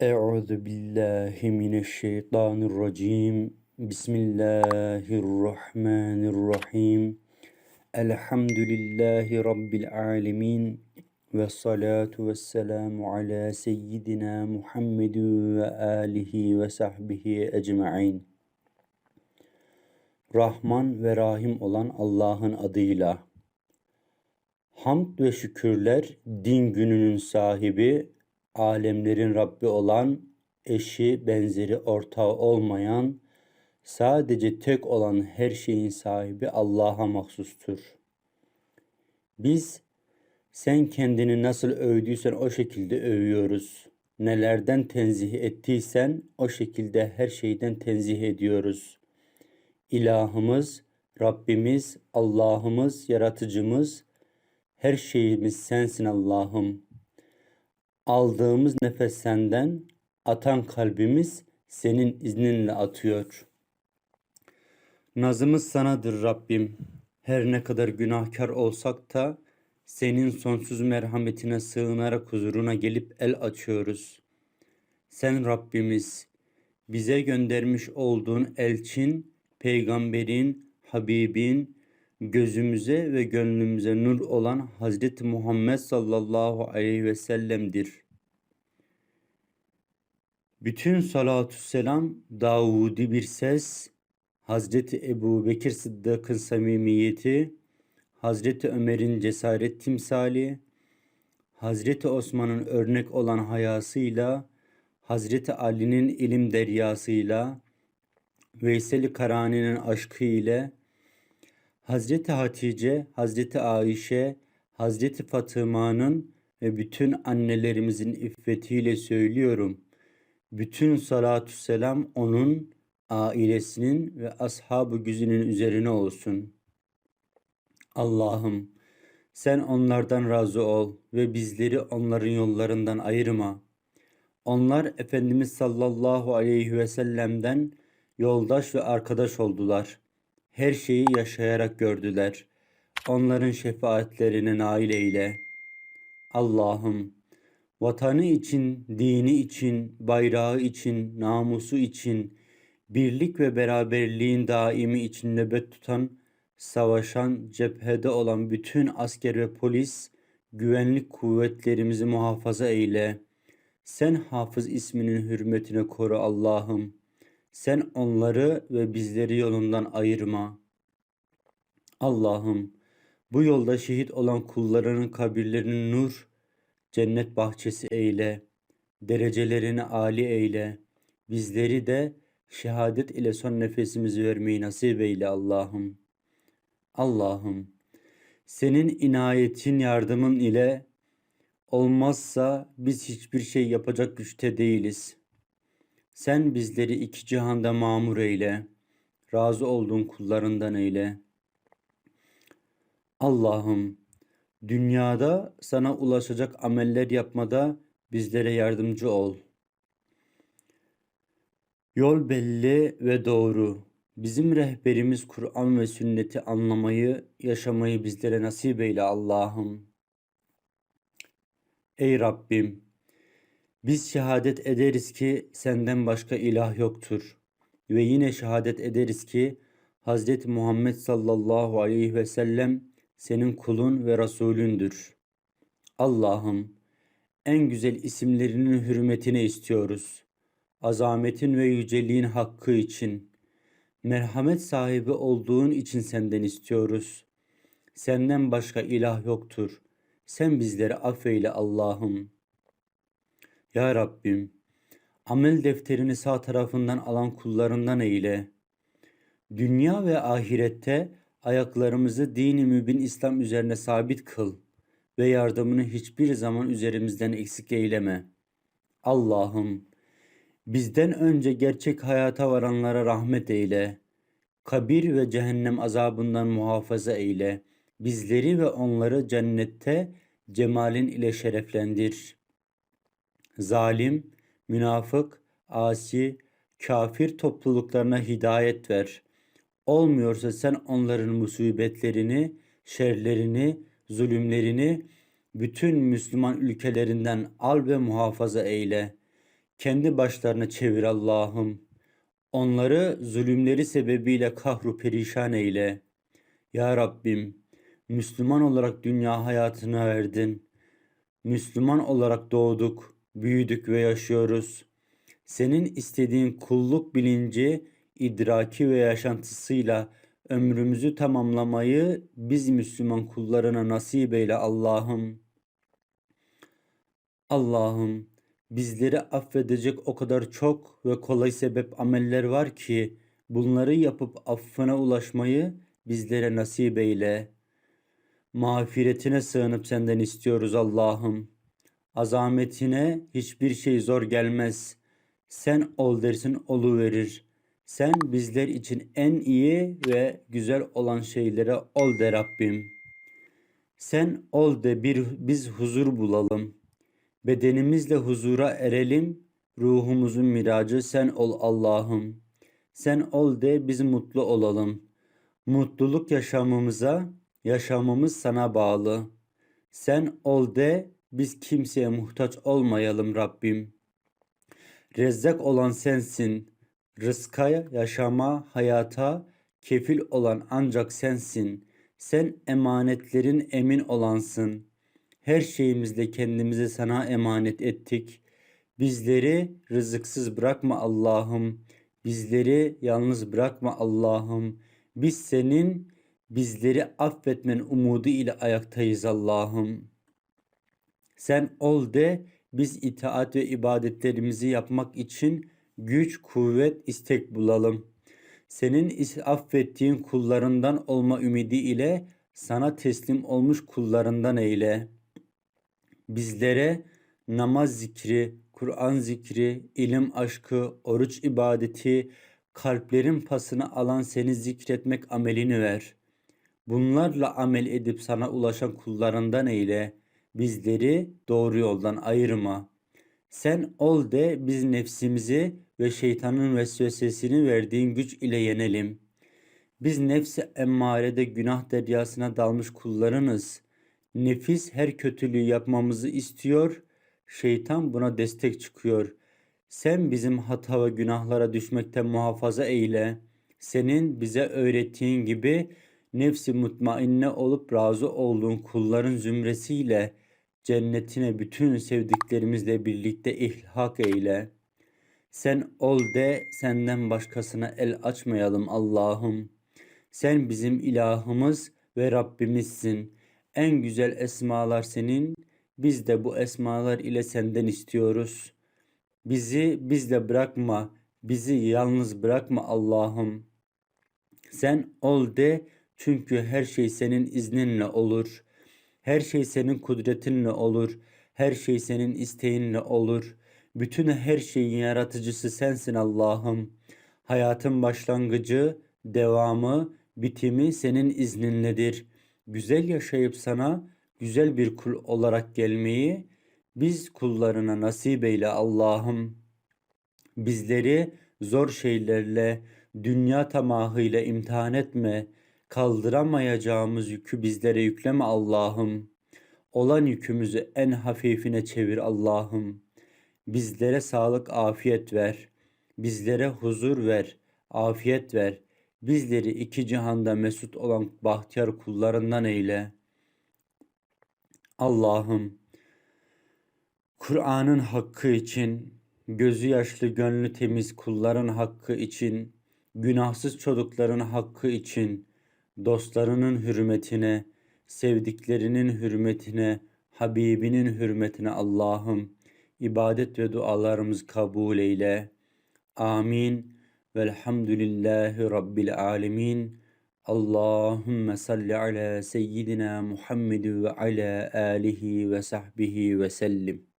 Euzu billahi mineşşeytanirracim. Bismillahirrahmanirrahim. Elhamdülillahi rabbil alamin. Ve salatu ve selamu ala seyyidina Muhammedin ve alihi ve sahbihi ecmaîn. Rahman ve Rahim olan Allah'ın adıyla. Hamd ve şükürler din gününün sahibi, alemlerin Rabbi olan, eşi, benzeri, ortağı olmayan, sadece tek olan her şeyin sahibi Allah'a mahsustur. Biz sen kendini nasıl övdüysen o şekilde övüyoruz. Nelerden tenzih ettiysen o şekilde her şeyden tenzih ediyoruz. İlahımız, Rabbimiz, Allah'ımız, yaratıcımız, her şeyimiz sensin Allah'ım. Aldığımız nefes senden, atan kalbimiz senin izninle atıyor. Nazımız sanadır Rabbim. Her ne kadar günahkar olsak da senin sonsuz merhametine sığınarak huzuruna gelip el açıyoruz. Sen Rabbimiz, bize göndermiş olduğun elçin, peygamberin, Habibin, gözümüze ve gönlümüze nur olan Hazreti Muhammed sallallahu aleyhi ve sellem'dir. Bütün salatü selam Davudi bir ses, Hazreti Ebu Bekir Sıddık'ın samimiyeti, Hazreti Ömer'in cesaret timsali, Hazreti Osman'ın örnek olan hayasıyla, Hazreti Ali'nin ilim deryasıyla, Veysel-i Karani'nin aşkı ile, Hazreti Hatice, Hazreti Ayşe, Hazreti Fatıma'nın ve bütün annelerimizin iffetiyle söylüyorum. Bütün salatü selam onun, ailesinin ve ashab-ı güzinin üzerine olsun. Allah'ım sen onlardan razı ol ve bizleri onların yollarından ayırma. Onlar Efendimiz sallallahu aleyhi ve sellem'den yoldaş ve arkadaş oldular.'' Her şeyi yaşayarak gördüler. Onların şefaatlerine nail eyle. Allah'ım vatanı için, dini için, bayrağı için, namusu için, birlik ve beraberliğin daimi için nöbet tutan, savaşan, cephede olan bütün asker ve polis, güvenlik kuvvetlerimizi muhafaza eyle. Sen hafız isminin hürmetine koru Allah'ım.'' Sen onları ve bizleri yolundan ayırma. Allah'ım bu yolda şehit olan kullarının kabirlerini nur, cennet bahçesi eyle. Derecelerini âli eyle. Bizleri de şehadet ile son nefesimizi vermeyi nasip eyle Allah'ım. Allah'ım senin inayetin yardımın ile olmazsa biz hiçbir şey yapacak güçte değiliz.'' Sen bizleri iki cihanda mamur eyle, razı olduğun kullarından eyle. Allah'ım, dünyada sana ulaşacak ameller yapmada bizlere yardımcı ol. Yol belli ve doğru. Bizim rehberimiz Kur'an ve sünneti anlamayı, yaşamayı bizlere nasip eyle Allah'ım. Ey Rabbim, biz şehadet ederiz ki senden başka ilah yoktur. Ve yine şehadet ederiz ki Hz. Muhammed sallallahu aleyhi ve sellem senin kulun ve Resulündür. Allah'ım en güzel isimlerinin hürmetine istiyoruz. Azametin ve yüceliğin hakkı için. Merhamet sahibi olduğun için senden istiyoruz. Senden başka ilah yoktur. Sen bizleri affeyle Allah'ım.'' Ya Rabbim, amel defterini sağ tarafından alan kullarından eyle. Dünya ve ahirette ayaklarımızı dini mübin İslam üzerine sabit kıl ve yardımını hiçbir zaman üzerimizden eksik eyleme. Allah'ım, bizden önce gerçek hayata varanlara rahmet eyle. Kabir ve cehennem azabından muhafaza eyle. Bizleri ve onları cennette cemalin ile şereflendir.'' Zalim, münafık, asi, kafir topluluklarına hidayet ver. Olmuyorsa sen onların musibetlerini, şerlerini, zulümlerini bütün Müslüman ülkelerinden al ve muhafaza eyle. kendi başlarına çevir Allah'ım. Onları zulümleri sebebiyle kahru perişan eyle. Ya Rabbim, Müslüman olarak dünya hayatına verdin. Müslüman olarak doğduk, büyüdük ve yaşıyoruz. Senin istediğin kulluk bilinci, idraki ve yaşantısıyla ömrümüzü tamamlamayı biz Müslüman kullarına nasip eyle Allah'ım. Allah'ım bizleri affedecek o kadar çok ve kolay sebep ameller var ki bunları yapıp affına ulaşmayı bizlere nasip eyle. Mağfiretine sığınıp senden istiyoruz Allah'ım. Azametine hiçbir şey zor gelmez. Sen ol dersin olu verir. Sen bizler için en iyi ve güzel olan şeylere ol de Rabbim. Sen ol de bir biz huzur bulalım. Bedenimizle huzura erelim. Ruhumuzun miracı sen ol Allah'ım. Sen ol de biz mutlu olalım. Mutluluk yaşamımıza, yaşamımız sana bağlı. Sen ol de biz kimseye muhtaç olmayalım Rabbim. Rezzak olan sensin. Rızka, yaşama, hayata kefil olan ancak sensin. Sen emanetlerin emin olansın. Her şeyimizle kendimizi sana emanet ettik. Bizleri rızıksız bırakma Allah'ım. Bizleri yalnız bırakma Allah'ım. Biz senin bizleri affetmen umudu ile ayaktayız Allah'ım. Sen ol de biz itaat ve ibadetlerimizi yapmak için güç, kuvvet, istek bulalım. Senin affettiğin kullarından olma ümidi ile sana teslim olmuş kullarından eyle. Bizlere namaz zikri, Kur'an zikri, ilim aşkı, oruç ibadeti, kalplerin pasını alan seni zikretmek amelini ver. Bunlarla amel edip sana ulaşan kullarından eyle. Bizleri doğru yoldan ayırma. Sen ol de biz nefsimizi ve şeytanın vesvesesini verdiğin güç ile yenelim. Biz nefsi emmarede günah deryasına dalmış kullarınız. Nefis her kötülüğü yapmamızı istiyor, şeytan buna destek çıkıyor. Sen bizim hata ve günahlara düşmekten muhafaza eyle. Senin bize öğrettiğin gibi nefsi mutmainne olup razı olduğun kulların zümresiyle cennetine bütün sevdiklerimizle birlikte ilhak eyle. Sen ol de senden başkasına el açmayalım Allah'ım. Sen bizim ilahımız ve Rabbimizsin. En güzel esmalar senin. Biz de bu esmalar ile senden istiyoruz. Bizi bizle bırakma. Bizi yalnız bırakma Allah'ım. Sen ol de çünkü her şey senin izninle olur. Her şey senin kudretinle olur. Her şey senin isteğinle olur. Bütün her şeyin yaratıcısı sensin Allah'ım. Hayatın başlangıcı, devamı, bitimi senin izninledir. Güzel yaşayıp sana güzel bir kul olarak gelmeyi biz kullarına nasip eyle Allah'ım. Bizleri zor şeylerle, dünya tamahıyla imtihan etme. Kaldıramayacağımız yükü bizlere yükleme Allah'ım. Olan yükümüzü en hafifine çevir Allah'ım. Bizlere sağlık, afiyet ver. Bizlere huzur ver, afiyet ver. Bizleri iki cihanda mesut olan bahtiyar kullarından eyle. Allah'ım, Kur'an'ın hakkı için, gözü yaşlı gönlü temiz kulların hakkı için, günahsız çocukların hakkı için, dostlarının hürmetine, sevdiklerinin hürmetine, Habibinin hürmetine Allah'ım ibadet ve dualarımız kabul eyle. Amin. Velhamdülillahi Rabbil alemin. Allahümme salli ala seyyidina Muhammed ve ala alihi ve sahbihi ve sellim.